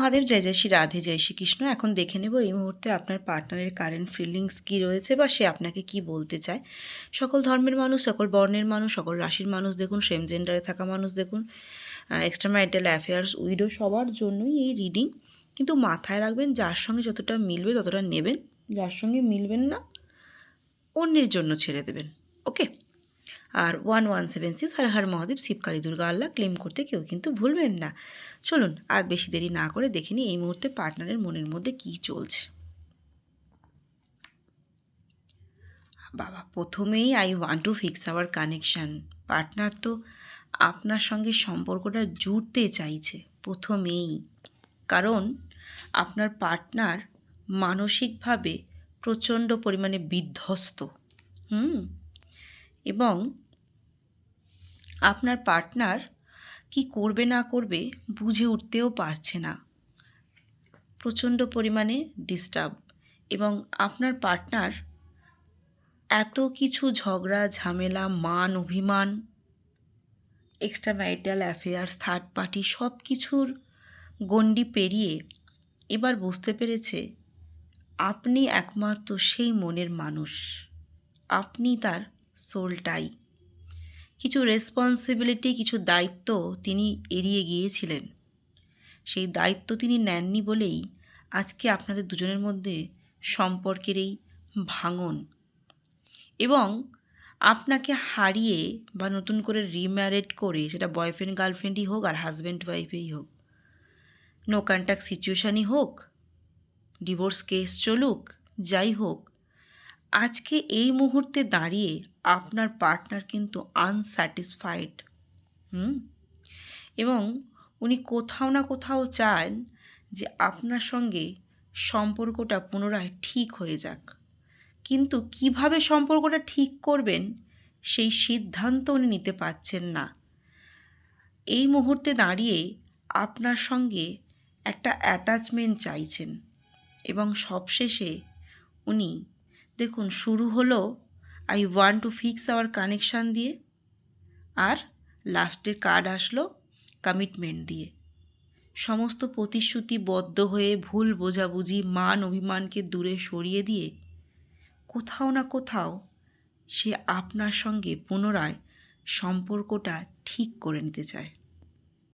মহাদেব, জয় জয় শ্রী রাধে, জয় শ্রীকৃষ্ণ এখন দেখে নেব এই মুহূর্তে আপনার পার্টনারের কারেন্ট ফিলিংস কী রয়েছে বা সে আপনাকে কি বলতে চায়। সকল ধর্মের মানুষ, সকল বর্ণের মানুষ, সকল রাশির মানুষ দেখুন সেম জেন্ডারে থাকা মানুষ দেখুন এক্সট্রা ম্যারিটাল অ্যাফেয়ার্স উইডো সবার জন্যই এই রিডিং কিন্তু মাথায় রাখবেন, যার সঙ্গে যতটা মিলবে ততটা নেবেন, যার সঙ্গে মিলবেন না, অন্যের জন্য ছেড়ে দেবেন। ওকে আর one one seven six Har Har Mahadev Shivkali Durga Allah claim করতে কেউ কিন্তু ভুলবেন না। চলুন আর বেশি দেরি না করে দেখে নিই এই মুহূর্তে পার্টনারের মনের মধ্যে কী চলছে। বাবা, প্রথমেই I want to fix our connection partner তো আপনার সঙ্গে সম্পর্কটা জুড়তে চাইছে, প্রথমেই। কারণ আপনার পার্টনার মানসিকভাবে প্রচণ্ড পরিমাণে বিধ্বস্ত। হুম? এবং আপনার পার্টনার কি করবে না করবে বুঝে উঠতেও পারছে না। প্রচণ্ড পরিমাণে ডিস্টার্ব এবং আপনার পার্টনার এত কিছু ঝগড়া, ঝামেলা, মান, অভিমান extra marital affairs third party সব কিছুর গণ্ডি পেরিয়ে এবার বুঝতে পেরেছে আপনি একমাত্র সেই মনের মানুষ। আপনি তার সোলটাই। কিছু রেসপন্সিবিলিটি কিছু দায়িত্ব তিনি এড়িয়ে গিয়েছিলেন। সেই দায়িত্ব তিনি নেননি বলেই আজকে আপনাদের দুজনের মধ্যে সম্পর্কের এই ভাঙন এবং আপনাকে হারিয়ে বা নতুন করে রিম্যারেড করে, সেটা বয়ফ্রেন্ড গার্লফ্রেন্ডই হোক আর হাজব্যান্ড ওয়াইফেই হোক নো কন্ট্যাক্ট সিচুয়েশানই হোক ডিভোর্স কেস চলুক, যাই হোক আজকে এই মুহূর্তে দাঁড়িয়ে আপনার পার্টনার কিন্তু আনস্যাটিসফাইড হুম? এবং উনি কোথাও না কোথাও চান যে আপনার সঙ্গে সম্পর্কটা পুনরায় ঠিক হয়ে যাক। কিন্তু কীভাবে সম্পর্কটা ঠিক করবেন সেই সিদ্ধান্ত উনি নিতে পারছেন না। এই মুহূর্তে দাঁড়িয়ে আপনার সঙ্গে একটা অ্যাটাচমেন্ট চাইছেন এবং সবশেষে উনি দেখুন, শুরু হলো I want to fix our connection দিয়ে, আর লাস্টের কার্ড আসলো কমিটমেন্ট দিয়ে। সমস্ত প্রতিশ্রুতিবদ্ধ হয়ে ভুল বোঝাবুঝি, মান অভিমানকে দূরে সরিয়ে দিয়ে, কোথাও না কোথাও সে আপনার সঙ্গে পুনরায় সম্পর্কটা ঠিক করে নিতে চায়।